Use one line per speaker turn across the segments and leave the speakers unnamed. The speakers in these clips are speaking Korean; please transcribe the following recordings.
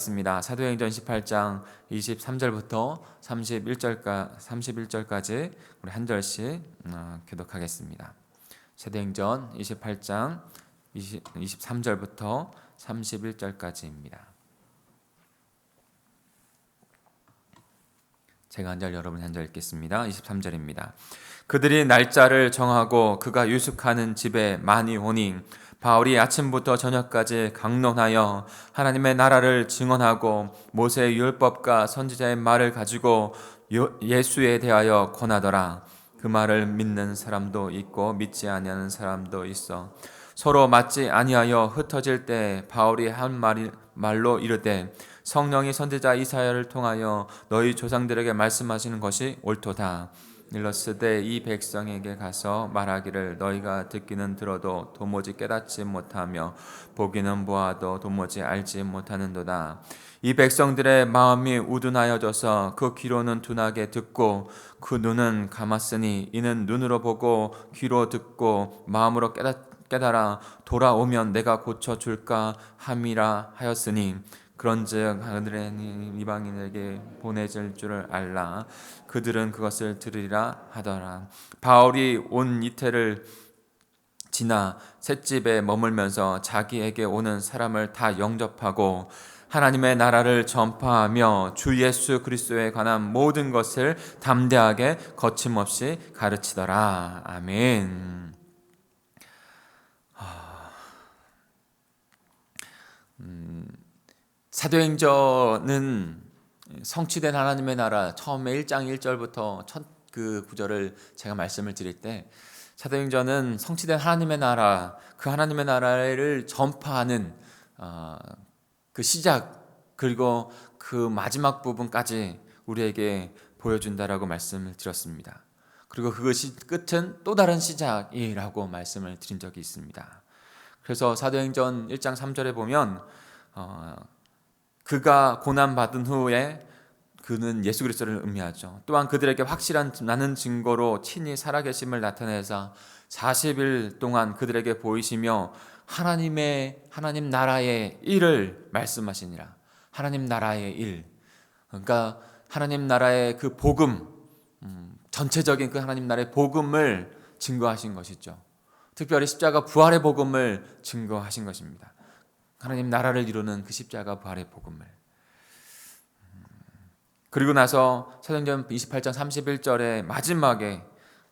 있습니다. 사도행전 18장 23절부터 31절까 31절까지 우리 한 절씩 어, 교독하겠습니다. 사도행전 28장 20, 23절부터 31절까지입니다. 제가 한 절 여러분이 한절 읽겠습니다. 23절입니다. 그들이 날짜를 정하고 그가 유숙하는 집에 많이 오니 바울이 아침부터 저녁까지 강론하여 하나님의 나라를 증언하고 모세의 율법과 선지자의 말을 가지고 예수에 대하여 권하더라. 그 말을 믿는 사람도 있고 믿지 아니하는 사람도 있어. 서로 맞지 아니하여 흩어질 때 바울이 한 말이, 말로 이르되 성령이 선지자 이사야를 통하여 너희 조상들에게 말씀하시는 것이 옳도다. 일러스되 이 백성에게 가서 말하기를 너희가 듣기는 들어도 도무지 깨닫지 못하며 보기는 보아도 도무지 알지 못하는도다. 이 백성들의 마음이 우둔하여져서 그 귀로는 둔하게 듣고 그 눈은 감았으니 이는 눈으로 보고 귀로 듣고 마음으로 깨닫, 깨달아 돌아오면 내가 고쳐 줄까 함이라 하였으니 그런즉 하늘의 이방인에게 보내질 줄을 알라. 그들은 그것을 들으리라 하더라. 바울이 온 이태를 지나 셋집에 머물면서 자기에게 오는 사람을 다 영접하고 하나님의 나라를 전파하며 주 예수 그리스도에 관한 모든 것을 담대하게 거침없이 가르치더라. 아멘. 사도행전은 성취된 하나님의 나라 처음에 1장 1절부터 첫 그 구절을 제가 말씀을 드릴 때 사도행전은 성취된 하나님의 나라 그 하나님의 나라를 전파하는 어, 그 시작 그리고 그 마지막 부분까지 우리에게 보여준다라고 말씀을 드렸습니다. 그리고 그것이 끝은 또 다른 시작이라고 말씀을 드린 적이 있습니다. 그래서 사도행전 1장 3절에 보면 어, 그가 고난 받은 후에 그는 예수 그리스도를 의미하죠. 또한 그들에게 확실한 나는 증거로 친히 살아계심을 나타내사 40일 동안 그들에게 보이시며 하나님의 하나님 나라의 일을 말씀하시니라. 하나님 나라의 일. 그러니까 하나님 나라의 그 복음 음, 전체적인 그 하나님 나라의 복음을 증거하신 것이죠. 특별히 십자가 부활의 복음을 증거하신 것입니다. 하나님 나라를 이루는 그 십자가 부활의 복음을. 그리고 나서 사도행전 28장 31절의 마지막에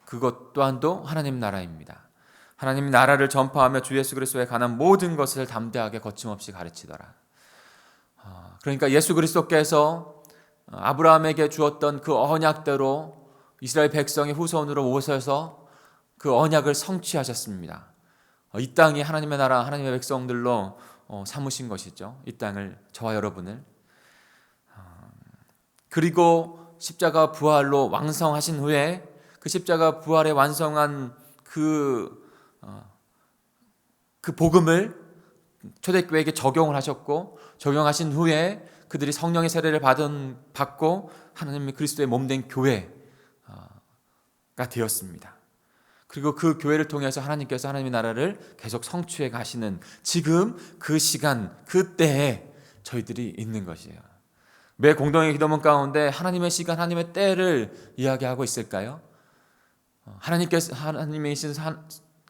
그것 또한도 하나님 나라입니다. 하나님 나라를 전파하며 주 예수 그리스도에 관한 모든 것을 담대하게 거침없이 가르치더라. 아, 그러니까 예수 그리스도께서 아브라함에게 주었던 그 언약대로 이스라엘 백성의 후손으로 오셔서 그 언약을 성취하셨습니다. 이 땅이 하나님의 나라, 하나님의 백성들로 어, 삼으신 것이죠. 이 땅을 저와 여러분을 어, 그리고 십자가 부활로 왕성하신 후에 그 십자가 부활에 완성한 그, 어, 그 복음을 초대교회에게 적용을 하셨고 적용하신 후에 그들이 성령의 세례를 받은 받고 하나님의 그리스도의 몸 된 교회가 되었습니다. 그리고 그 교회를 통해서 하나님께서 하나님의 나라를 계속 성취해 가시는 지금 그 시간, 그때에 저희들이 있는 것이에요. 매 공동의 기도문 가운데 하나님의 시간, 하나님의 때를 이야기하고 있을까요? 어, 하나님께서 하나님이신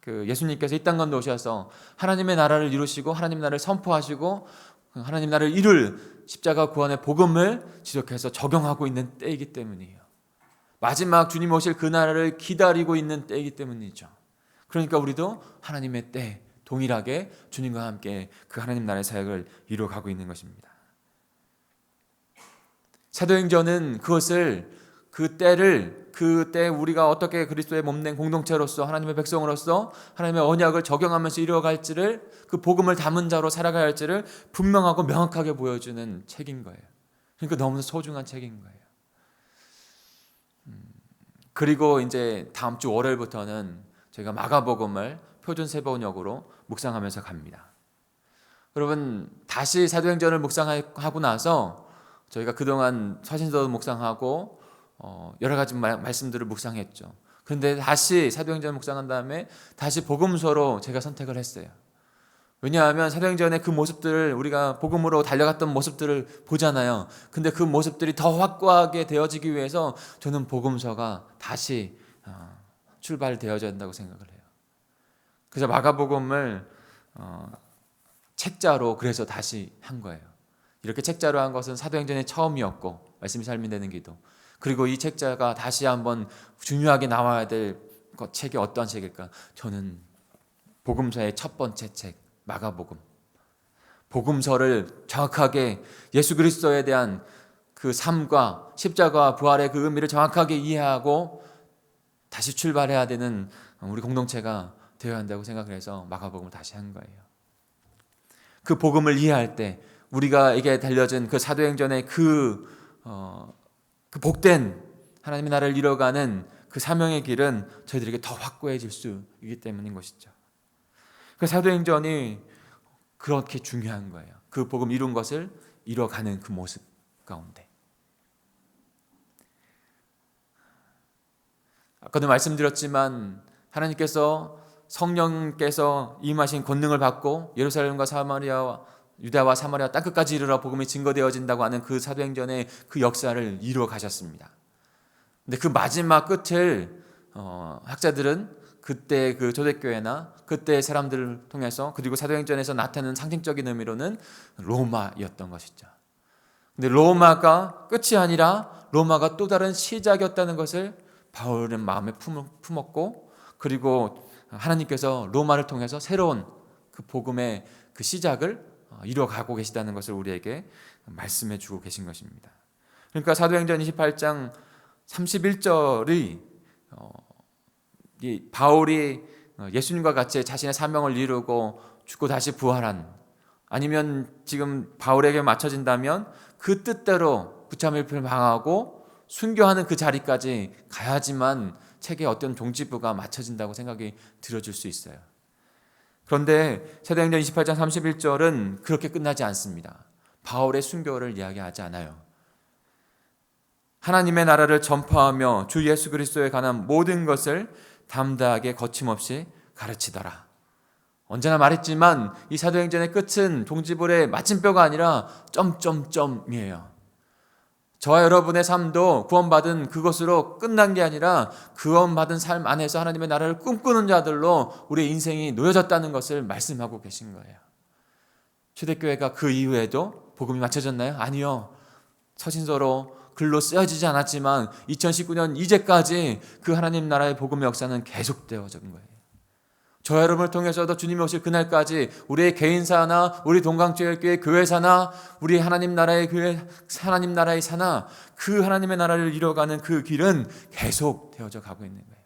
그 예수님께서 이땅 가운데 오셔서 하나님의 나라를 이루시고 하나님 나라를 선포하시고 하나님 나라를 이룰 십자가 구원의 복음을 지속해서 적용하고 있는 때이기 때문이에요. 마지막 주님 오실 그 나라를 기다리고 있는 때이기 때문이죠. 그러니까 우리도 하나님의 때 동일하게 주님과 함께 그 하나님 나라의 사역을 이루어가고 있는 것입니다. 사도행전은 그것을 그 때를 그때 우리가 어떻게 그리스도의 몸된 공동체로서 하나님의 백성으로서 하나님의 언약을 적용하면서 이루어갈지를 그 복음을 담은 자로 살아가야 할지를 분명하고 명확하게 보여주는 책인 거예요. 그러니까 너무 소중한 책인 거예요. 그리고 이제 다음 주 월요일부터는 저희가 마가복음을 표준 세번역으로 묵상하면서 갑니다. 여러분 다시 사도행전을 묵상하고 나서 저희가 그동안 사신서도 묵상하고 어, 여러 가지 말씀들을 묵상했죠. 그런데 다시 사도행전 묵상한 다음에 다시 복음서로 제가 선택을 했어요. 왜냐하면 사도행전의 그 모습들을 우리가 복음으로 달려갔던 모습들을 보잖아요. 근데 그 모습들이 더 확고하게 되어지기 위해서 저는 복음서가 다시 어, 출발되어야 된다고 생각을 해요. 그래서 마가복음을 어, 책자로 그래서 다시 한 거예요. 이렇게 책자로 한 것은 사도행전의 처음이었고 말씀이 삶이 되는 기도. 그리고 이 책자가 다시 한번 중요하게 나와야 될 것, 책이 어떤 책일까? 저는 복음서의 첫 번째 책 마가복음. 복음서를 정확하게 예수 그리스도에 대한 그 삶과 십자가와 부활의 그 의미를 정확하게 이해하고 다시 출발해야 되는 우리 공동체가 되어야 한다고 생각을 해서 마가복음을 다시 한 거예요. 그 복음을 이해할 때 우리가에게 달려진 그 사도행전의 그, 어, 그 복된 하나님의 나라를 이뤄가는 그 사명의 길은 저희들에게 더 확고해질 수 있기 때문인 것이죠. 그 사도행전이 그렇게 중요한 거예요. 그 복음 이룬 것을 이뤄가는 그 모습 가운데. 아까도 말씀드렸지만 하나님께서 성령께서 임하신 권능을 받고 예루살렘과 사마리아와 유다와 사마리아 땅끝까지 이르러 복음이 증거되어진다고 하는 그 사도행전의 그 역사를 이루어 가셨습니다. 근데 그 마지막 끝을 어, 학자들은 그때 그 초대교회나 그때 사람들을 통해서 그리고 사도행전에서 나타나는 상징적인 의미로는 로마였던 것이죠. 근데 로마가 끝이 아니라 로마가 또 다른 시작이었다는 것을 바울은 마음에 품었고 그리고 하나님께서 로마를 통해서 새로운 그 복음의 그 시작을 이뤄가고 계시다는 것을 우리에게 말씀해 주고 계신 것입니다. 그러니까 사도행전 28장 31절이 바울이 예수님과 같이 자신의 사명을 이루고 죽고 다시 부활한 아니면 지금 바울에게 맞춰진다면 그 뜻대로 부차밀표를 방하고 순교하는 그 자리까지 가야지만 책에 어떤 종지부가 맞춰진다고 생각이 들어줄 수 있어요. 그런데 사도행전 28장 31절은 그렇게 끝나지 않습니다. 바울의 순교를 이야기하지 않아요. 하나님의 나라를 전파하며 주 예수 그리스도에 관한 모든 것을 담대하게 거침없이 가르치더라. 언제나 말했지만 이 사도행전의 끝은 종지불의 마침표가 아니라 점점점이에요. 저와 여러분의 삶도 구원받은 그것으로 끝난 게 아니라 구원받은 삶 안에서 하나님의 나라를 꿈꾸는 자들로 우리의 인생이 놓여졌다는 것을 말씀하고 계신 거예요. 초대교회가 그 이후에도 복음이 맞춰졌나요? 아니요. 서신서로 글로 쓰여지지 않았지만 2019년 이제까지 그 하나님 나라의 복음의 역사는 계속되어진 거예요. 저 여러분을 통해서도 주님이 오실 그날까지 우리의 개인사나 우리 동강교회 교회사나 우리 하나님 나라의 교회 하나님 나라의 사나 그 하나님의 나라를 이뤄가는 그 길은 계속 되어져 가고 있는 거예요.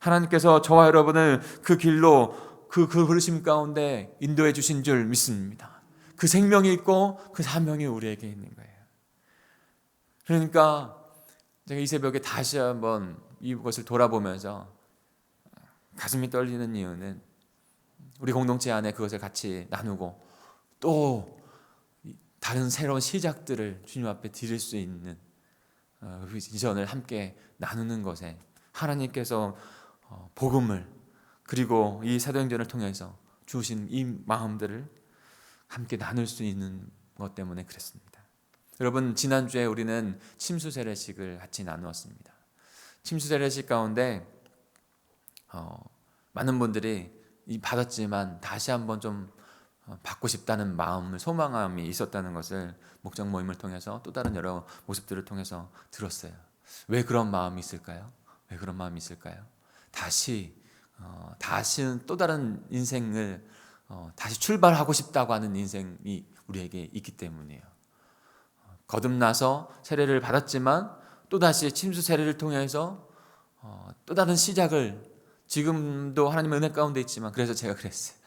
하나님께서 저와 여러분을 그 길로 그, 그 부르심 가운데 인도해 주신 줄 믿습니다. 그 생명이 있고 그 사명이 우리에게 있는 거예요. 그러니까 제가 이 새벽에 다시 한번 이것을 돌아보면서 가슴이 떨리는 이유는 우리 공동체 안에 그것을 같이 나누고 또 다른 새로운 시작들을 주님 앞에 드릴 수 있는 어, 그 함께 나누는 것에 하나님께서 어, 복음을 그리고 이 사도행전을 통해서 주신 이 마음들을 함께 나눌 수 있는 것 때문에 그랬습니다. 여러분 지난주에 우리는 침수 세례식을 같이 나누었습니다. 침수 세례식 가운데 어, 많은 분들이 받았지만 다시 한번 좀 어, 받고 싶다는 마음을 소망함이 있었다는 것을 목장 모임을 통해서 또 다른 여러 모습들을 통해서 들었어요. 왜 그런 마음이 있을까요? 왜 그런 마음이 있을까요? 다시 어, 다시는 또 다른 인생을 어, 다시 출발하고 싶다고 하는 인생이 우리에게 있기 때문이에요. 어, 거듭나서 세례를 받았지만 또 다시 침수 세례를 통해서 어, 또 다른 시작을 지금도 하나님의 은혜 가운데 있지만 그래서 제가 그랬어요.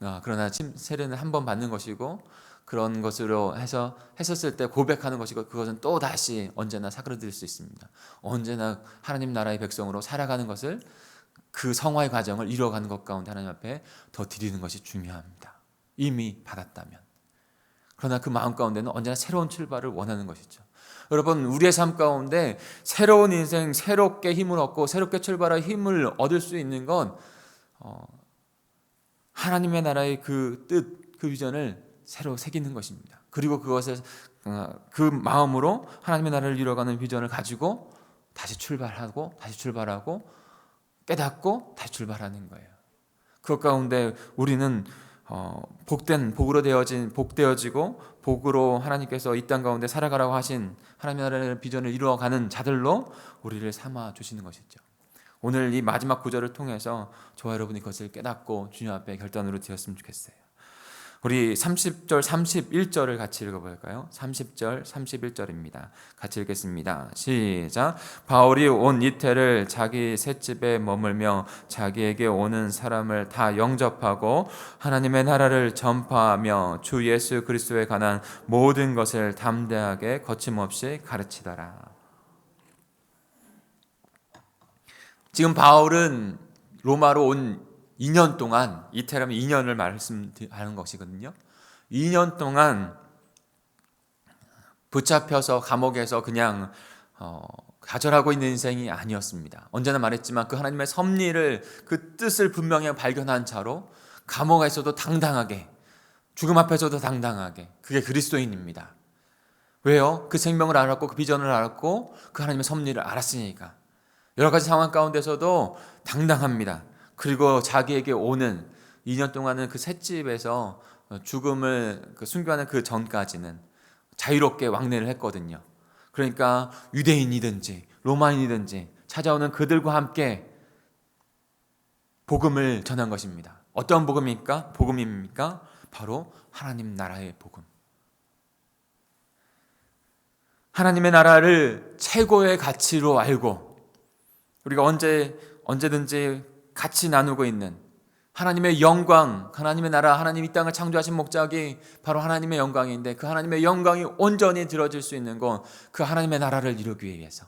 아, 그러나 세례는 한 번 받는 것이고 그런 것으로 해서 했었을 때 고백하는 것이고 그것은 또 다시 언제나 사그러들 수 있습니다. 언제나 하나님 나라의 백성으로 살아가는 것을 그 성화의 과정을 이뤄가는 것 가운데 하나님 앞에 더 드리는 것이 중요합니다. 이미 받았다면. 그러나 그 마음 가운데는 언제나 새로운 출발을 원하는 것이죠. 여러분 우리의 삶 가운데 새로운 인생, 새롭게 힘을 얻고 새롭게 출발할 힘을 얻을 수 있는 건 어, 하나님의 나라의 그 뜻, 그 비전을 새로 새기는 것입니다. 그리고 그것을 어, 그 마음으로 하나님의 나라를 이뤄가는 비전을 가지고 다시 출발하고 다시 출발하고 깨닫고 다시 출발하는 거예요. 그 가운데 우리는 어, 복된 복으로 되어진 복되어지고 복으로 하나님께서 이 땅 가운데 살아가라고 하신 하나님의 나라의 비전을 이루어가는 자들로 우리를 삼아 주시는 것이죠. 오늘 이 마지막 구절을 통해서 저와 여러분이 그것을 깨닫고 주님 앞에 결단으로 드렸으면 좋겠어요. 우리 30절, 31절을 같이 읽어볼까요? 30절, 31절입니다. 같이 읽겠습니다. 시작. 바울이 온 이태를 자기 셋집에 머물며 자기에게 오는 사람을 다 영접하고 하나님의 나라를 전파하며 주 예수 그리스도에 관한 모든 것을 담대하게 거침없이 가르치더라. 지금 바울은 로마로 온 2년 동안 이태라면 2년을 말씀하는 것이거든요. 2년 동안 붙잡혀서 감옥에서 그냥 어, 가절하고 있는 인생이 아니었습니다. 언제나 말했지만 그 하나님의 섭리를 그 뜻을 분명히 발견한 차로 감옥에서도 당당하게 죽음 앞에서도 당당하게 그게 그리스도인입니다. 왜요? 그 생명을 알았고 그 비전을 알았고 그 하나님의 섭리를 알았으니까 여러 가지 상황 가운데서도 당당합니다. 그리고 자기에게 오는 2년 동안은 그 셋집에서 죽음을 그 순교하는 그 전까지는 자유롭게 왕래를 했거든요. 그러니까 유대인이든지 로마인이든지 찾아오는 그들과 함께 복음을 전한 것입니다. 어떤 복음입니까? 복음입니까? 바로 하나님 나라의 복음. 하나님의 나라를 최고의 가치로 알고 우리가 언제 언제든지 같이 나누고 있는 하나님의 영광, 하나님의 나라, 하나님 이 땅을 창조하신 목적이 바로 하나님의 영광인데 그 하나님의 영광이 온전히 들어질 수 있는 건 그 하나님의 나라를 이루기 위해서.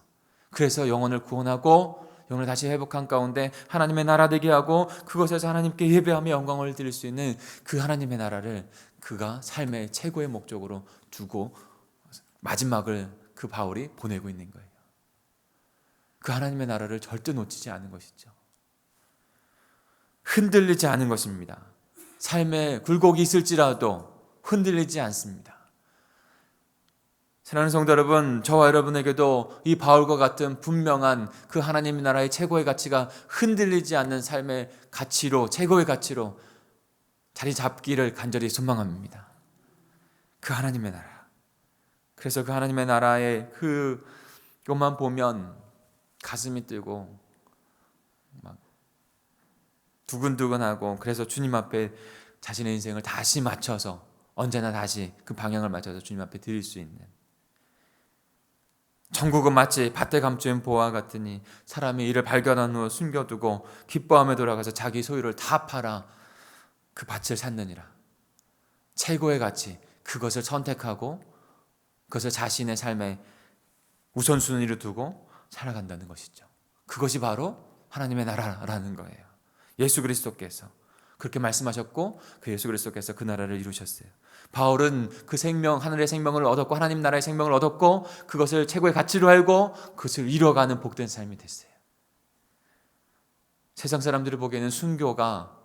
그래서 영혼을 구원하고 영혼을 다시 회복한 가운데 하나님의 나라 되게 하고 그것에서 하나님께 예배하며 영광을 드릴 수 있는 그 하나님의 나라를 그가 삶의 최고의 목적으로 두고 마지막을 그 바울이 보내고 있는 거예요. 그 하나님의 나라를 절대 놓치지 않은 것이죠. 흔들리지 않은 것입니다. 삶에 굴곡이 있을지라도 흔들리지 않습니다. 사랑하는 성도 여러분, 저와 여러분에게도 이 바울과 같은 분명한 그 하나님 나라의 최고의 가치가 흔들리지 않는 삶의 가치로, 최고의 가치로 자리 잡기를 간절히 소망합니다. 그 하나님의 나라. 그래서 그 하나님의 나라의 그 것만 보면 가슴이 뛰고 두근두근하고 그래서 주님 앞에 자신의 인생을 다시 맞춰서 언제나 다시 그 방향을 맞춰서 주님 앞에 드릴 수 있는 천국은 마치 밭에 감추인 보화 같으니 사람이 이를 발견한 후 숨겨두고 기뻐하며 돌아가서 자기 소유를 다 팔아 그 밭을 샀느니라 최고의 가치 그것을 선택하고 그것을 자신의 삶에 우선순위로 두고 살아간다는 것이죠. 그것이 바로 하나님의 나라라는 거예요. 예수 그리스도께서 그렇게 말씀하셨고 그 예수 그리스도께서 그 나라를 이루셨어요. 바울은 그 생명 하늘의 생명을 얻었고 하나님 나라의 생명을 얻었고 그것을 최고의 가치로 알고 그것을 이뤄가는 복된 삶이 됐어요. 세상 사람들이 보기에는 순교가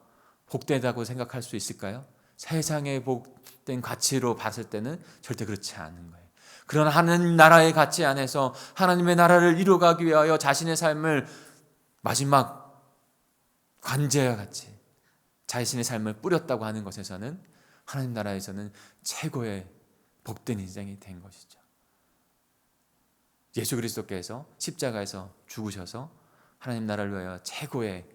복되다고 생각할 수 있을까요? 세상의 복된 가치로 봤을 때는 절대 그렇지 않은 거예요. 그런 하나님 나라의 가치 안에서 하나님의 나라를 이루어가기 위하여 자신의 삶을 마지막 관제와 같이 자신의 삶을 뿌렸다고 하는 것에서는 하나님 나라에서는 최고의 복된 인생이 된 것이죠. 예수 그리스도께서 십자가에서 죽으셔서 하나님 나라를 위하여 최고의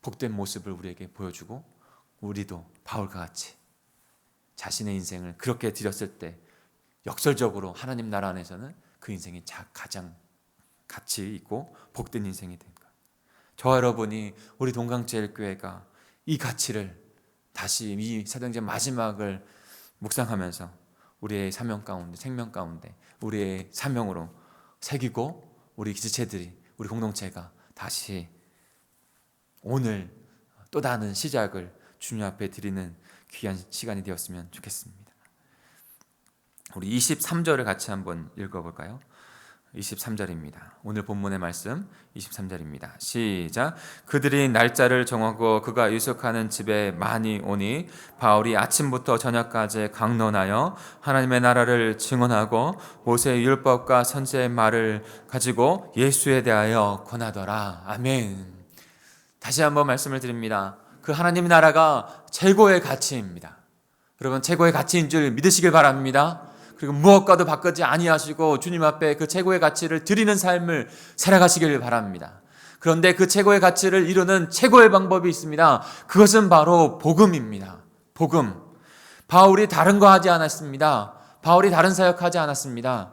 복된 모습을 우리에게 보여주고 우리도 바울과 같이 자신의 인생을 그렇게 드렸을 때 역설적으로 하나님 나라 안에서는 그 인생이 가장 가치 있고 복된 인생이 됩니다. 저 여러분이 우리 동강제일교회가 이 가치를 다시 이 사도행전 마지막을 묵상하면서 우리의 사명 가운데 생명 가운데 우리의 사명으로 새기고 우리 지체들이 우리 공동체가 다시 오늘 또 다른 시작을 주님 앞에 드리는 귀한 시간이 되었으면 좋겠습니다. 우리 23절을 같이 한번 읽어볼까요? 23절입니다. 오늘 본문의 말씀 23절입니다. 시작. 그들이 날짜를 정하고 그가 유숙하는 집에 많이 오니 바울이 아침부터 저녁까지 강론하여 하나님의 나라를 증언하고 모세의 율법과 선지의 말을 가지고 예수에 대하여 권하더라. 아멘. 다시 한번 말씀을 드립니다. 그 하나님 나라가 최고의 가치입니다. 여러분 최고의 가치인 줄 믿으시길 바랍니다. 그리고 무엇과도 바꾸지 아니하시고 주님 앞에 그 최고의 가치를 드리는 삶을 살아가시길 바랍니다. 그런데 그 최고의 가치를 이루는 최고의 방법이 있습니다. 그것은 바로 복음입니다. 복음. 바울이 다른 거 하지 않았습니다. 바울이 다른 사역하지 않았습니다.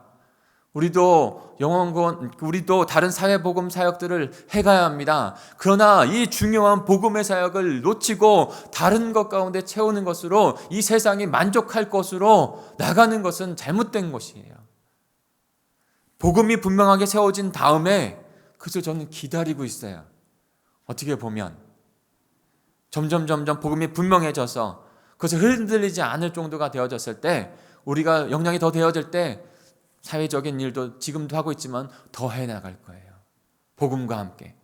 우리도 영원군 우리도 다른 사회 복음 사역들을 해가야 합니다. 그러나 이 중요한 복음의 사역을 놓치고 다른 것 가운데 채우는 것으로 이 세상이 만족할 것으로 나가는 것은 잘못된 것이에요. 복음이 분명하게 세워진 다음에 그래서 저는 기다리고 있어요. 어떻게 보면 점점 점점 복음이 분명해져서 그것을 흔들리지 않을 정도가 되어졌을 때 우리가 역량이 더 되어질 때 사회적인 일도 지금도 하고 있지만 더 해 나갈 거예요. 복음과 함께.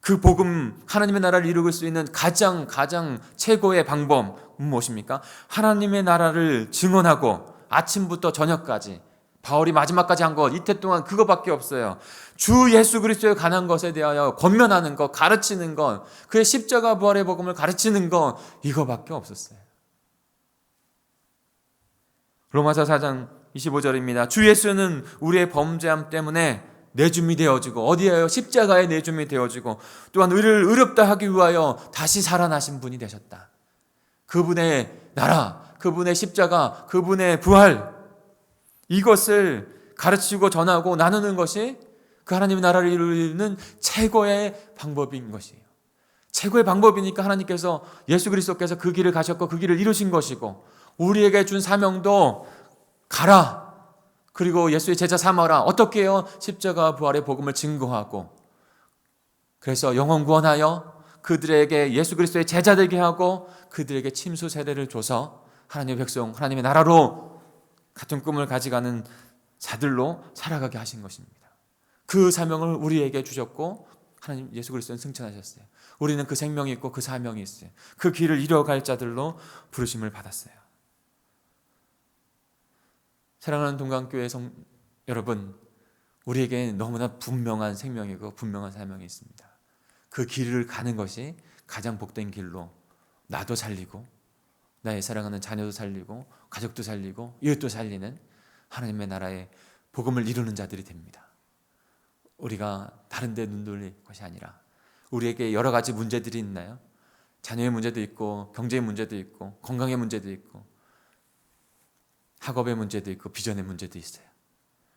그 복음, 하나님의 나라를 이루길 수 있는 가장, 가장 최고의 방법은 무엇입니까? 하나님의 나라를 증언하고 아침부터 저녁까지 바울이 마지막까지 한 것, 이태 동안 그거밖에 없어요. 주 예수 그리스도에 관한 것에 대하여 권면하는 것, 가르치는 것, 그의 십자가 부활의 복음을 가르치는 것, 이거밖에 없었어요. 로마서 4장 25절입니다. 주 예수는 우리의 범죄함 때문에 내줌이 되어지고 어디에요? 십자가에 내줌이 되어지고 또한 우리를 의롭다 하기 위하여 다시 살아나신 분이 되셨다. 그분의 나라, 그분의 십자가, 그분의 부활 이것을 가르치고 전하고 나누는 것이 그 하나님의 나라를 이루는 최고의 방법인 것이에요. 최고의 방법이니까 하나님께서 예수 그리스도께서 그 길을 가셨고 그 길을 이루신 것이고 우리에게 준 사명도 가라. 그리고 예수의 제자 삼아라. 어떻게 해요? 십자가 부활의 복음을 증거하고 그래서 영원 구원하여 그들에게 예수 그리스도의 제자 되게 하고 그들에게 침수 세례를 줘서 하나님의 백성, 하나님의 나라로 같은 꿈을 가져가는 자들로 살아가게 하신 것입니다. 그 사명을 우리에게 주셨고 하나님 예수 그리스도는 승천하셨어요. 우리는 그 생명이 있고 그 사명이 있어요. 그 길을 이뤄갈 자들로 부르심을 받았어요. 사랑하는 동강교회 성 여러분, 우리에게 너무나 분명한 생명이고 분명한 사명이 있습니다. 그 길을 가는 것이 가장 복된 길로 나도 살리고 나의 사랑하는 자녀도 살리고 가족도 살리고 이웃도 살리는 하나님의 나라의 복음을 이루는 자들이 됩니다. 우리가 다른 데눈 돌릴 것이 아니라 우리에게 여러 가지 문제들이 있나요? 자녀의 문제도 있고 경제의 문제도 있고 건강의 문제도 있고 학업의 문제도 있고 비전의 문제도 있어요.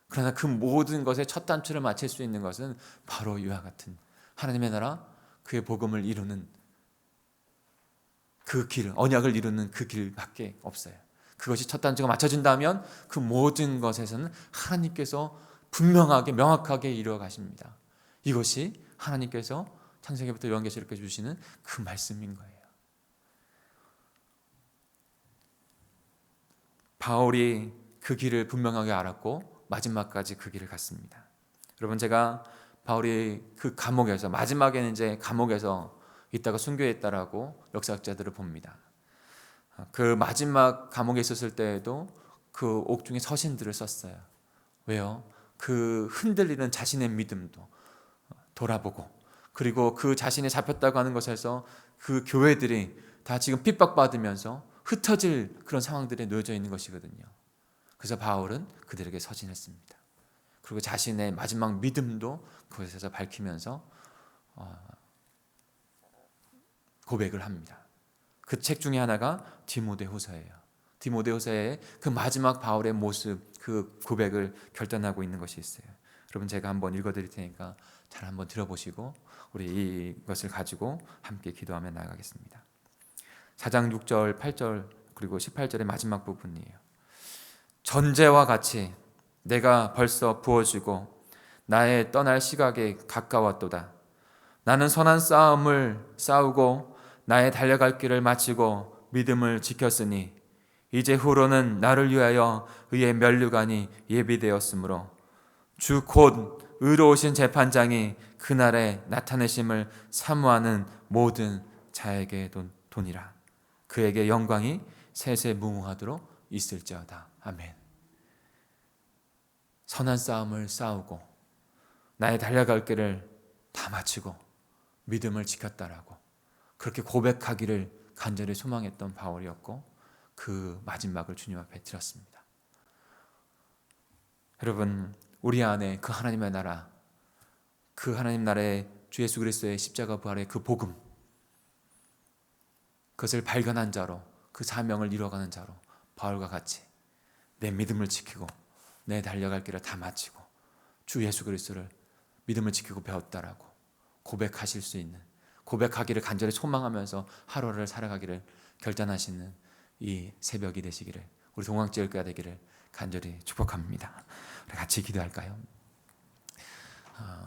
그러나 그 모든 것의 첫 단추를 맞출 수 있는 것은 바로 이와 같은 하나님의 나라 그의 복음을 이루는 그 길, 언약을 이루는 그 길밖에 없어요. 그것이 첫 단추가 맞춰진다면 그 모든 것에서는 하나님께서 분명하게 명확하게 이루어 가십니다. 이것이 하나님께서 창세기부터 요한계시록까지 주시는 그 말씀인 거예요. 바울이 그 길을 분명하게 알았고 마지막까지 그 길을 갔습니다. 여러분 제가 바울이 그 감옥에서 마지막에는 이제 감옥에서 있다가 순교했다라고 역사학자들을 봅니다. 그 마지막 감옥에 있었을 때에도 그 옥중에 서신들을 썼어요. 왜요? 그 흔들리는 자신의 믿음도 돌아보고 그리고 그 자신이 잡혔다고 하는 것에서 그 교회들이 다 지금 핍박받으면서 흩어질 그런 상황들에 놓여져 있는 것이거든요. 그래서 바울은 그들에게 서진했습니다. 그리고 자신의 마지막 믿음도 그것에서 밝히면서 어, 고백을 합니다. 그 책 중에 하나가 디모데후서예요. 디모데후서의 그 마지막 바울의 모습, 그 고백을 결단하고 있는 것이 있어요. 여러분 제가 한번 읽어드릴 테니까 잘 한번 들어보시고 우리 이것을 가지고 함께 기도하며 나가겠습니다. 4장 6절, 8절 그리고 18절의 마지막 부분이에요. 전제와 같이 내가 벌써 부어지고 나의 떠날 시각에 가까웠도다. 나는 선한 싸움을 싸우고 나의 달려갈 길을 마치고 믿음을 지켰으니 이제 후로는 나를 위하여 의의 면류관이 예비되었으므로 주 곧 의로우신 재판장이 그날에 나타내심을 사모하는 모든 자에게 돈, 돈이라 그에게 영광이 세세무궁하도록 있을지어다 아멘. 선한 싸움을 싸우고 나의 달려갈 길을 다 마치고 믿음을 지켰다라고 그렇게 고백하기를 간절히 소망했던 바울이었고 그 마지막을 주님 앞에 드렸습니다. 여러분 우리 안에 그 하나님의 나라 그 하나님 나라의 주 예수 그리스도의 십자가 부활의 그 복음 그것을 발견한 자로 그 사명을 이뤄가는 자로 바울과 같이 내 믿음을 지키고 내 달려갈 길을 다 마치고 주 예수 그리스도를 믿음을 지키고 배웠다라고 고백하실 수 있는 고백하기를 간절히 소망하면서 하루를 살아가기를 결단하시는 이 새벽이 되시기를 우리 동학제일교가 되기를 간절히 축복합니다. 우리 같이 기도할까요? 어,